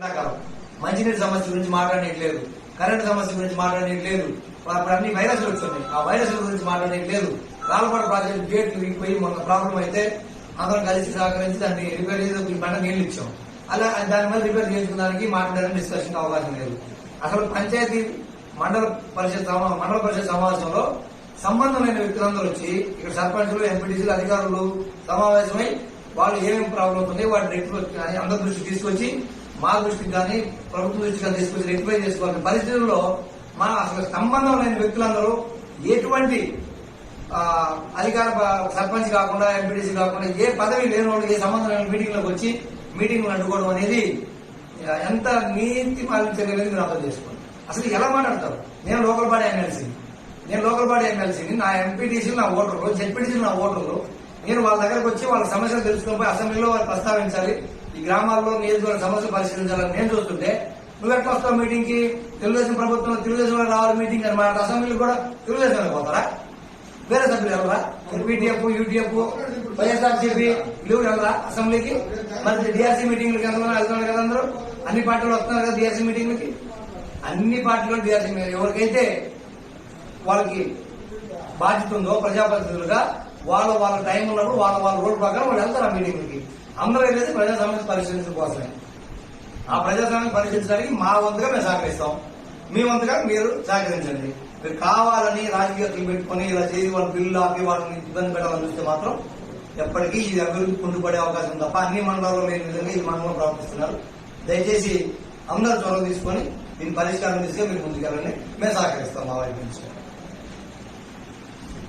ఎండాకాలం మంచినీటి సమస్య గురించి మాట్లాడలేదు కరెంట్ సమస్య గురించి మాట్లాడలేదు అప్పుడు అన్ని వైరస్లు వస్తున్నాయి. ఆ వైరస్ల గురించి మాట్లాడలేదు రాళ్ళపాడు ప్రాజెక్టు గేట్లు విరిగిపోయి మొన్న ప్రాబ్లం అయితే అందరం కలిసి సహకరించి దాన్ని రిపేర్ చేసి ఒక పంట నీళ్ళు ఇచ్చాం. అలా దాని మీద రిపేర్ చేసుకున్నానికి మాట్లాడడానికి డిస్కషన్ అవకాశం లేదు. అసలు పంచాయతీ మండల పరిషత్ సమా- మండల పరిషత్ సమావేశంలో సంబంధమైన వ్యక్తులందరూ వచ్చి ఇక్కడ సర్పంచులు ఎంపీటీసీలు అధికారులు సమావేశమై వాళ్ళు ఏమేమి ప్రాబ్లమ్స్ ఉన్నాయి వాటి రెక్టిఫై అందరి దృష్టికి తీసుకొచ్చి మా దృష్టికి కానీ ప్రభుత్వ దృష్టికి కానీ తీసుకొచ్చి రెక్టిఫై చేసుకోవాల్సిన పరిస్థితుల్లో మన అసలు సంబంధం లేని వ్యక్తులందరూ ఎటువంటి అధికార సర్పంచ్ కాకుండా ఎంపీటీసీ కాకుండా ఏ పదవి లేని వాళ్ళు ఏ సంబంధం లేని మీటింగ్లకు వచ్చి మీటింగ్లు అడ్డుకోవడం అనేది ఎంత నీతి పాలించగలిగింది మీరు అర్థం చేసుకోండి. అసలు ఎలా మాట్లాడతారు? నేను లోకల్ బాడీ ఎమ్మెల్సీ. నేను లోకల్ బాడీ ఎమ్మెల్సీని నా ఎంపీటీసీలు నా ఓటర్లు జెడ్పీటీసీలు నా ఓటర్లు నేను వాళ్ళ దగ్గరకు వచ్చి వాళ్ళ సమస్యలు తెలుసుకొని పోయి అసెంబ్లీలో వాళ్ళు ప్రస్తావించాలి. ఈ గ్రామాల్లో నియోజకవర్గ సమస్యలు పరిష్కరించాలని నేను చూస్తుంటే నువ్వు ఎట్లా వస్తావు మీటింగ్కి? తెలుగుదేశం ప్రభుత్వం తెలుగుదేశం వాళ్ళు రావాలి మీటింగ్ అని మాట అసెంబ్లీ కూడా తెలుగుదేశం పోతారా? వేరే సభ్యులు ఎవరా పీటీఎఫ్ యూటీఎఫ్ వైఎస్ఆర్సీపీ లేవు ఎవరా అసెంబ్లీకి? మరి డిఆర్సీ మీటింగ్లకి ఎంతమంది వెళ్తున్నారు కదా అందరూ? అన్ని పార్టీలు వస్తున్నారు కదా డిఆర్సీ మీటింగ్లకి అన్ని పార్టీలు డిఆర్సీ ఎవరికైతే వాళ్ళకి బాధ్యత ఉందో ప్రజాప్రతినిధులుగా వాళ్ళ వాళ్ళ టైం ఉన్నప్పుడు వాళ్ళ వాళ్ళ రోడ్ ప్రకారం వాళ్ళు వెళ్తారు ఆ మీటింగ్లకి అందరూ వెళ్ళేది ప్రజా సమస్య పరిశీలించడం కోసమే ఆ ప్రజా సమస్య పరిశీలించడానికి మా వంతుగా మేము సహకరిస్తాం. మీ వంతుగా మీరు సహకరించండి. మీరు కావాలని రాజకీయాలు పెట్టుకొని ఇలా చేసి వాళ్ళ బిల్లు ఆపి వాళ్ళని ఇబ్బంది పెట్టాలని చూస్తే మాత్రం ఎప్పటికీ ఇది అభివృద్ధి కుంటుపడే అవకాశం తప్ప అన్ని మండలాల్లో లేని విధంగా ఈ మండలం ప్రవర్తిస్తున్నారు. దయచేసి అందరూ చొరవ తీసుకొని దీని పరిష్కారం తీసుకొని మీరు ముందుకెళ్ళండి. మేము సహకరిస్తాం మా వైపు నుంచి.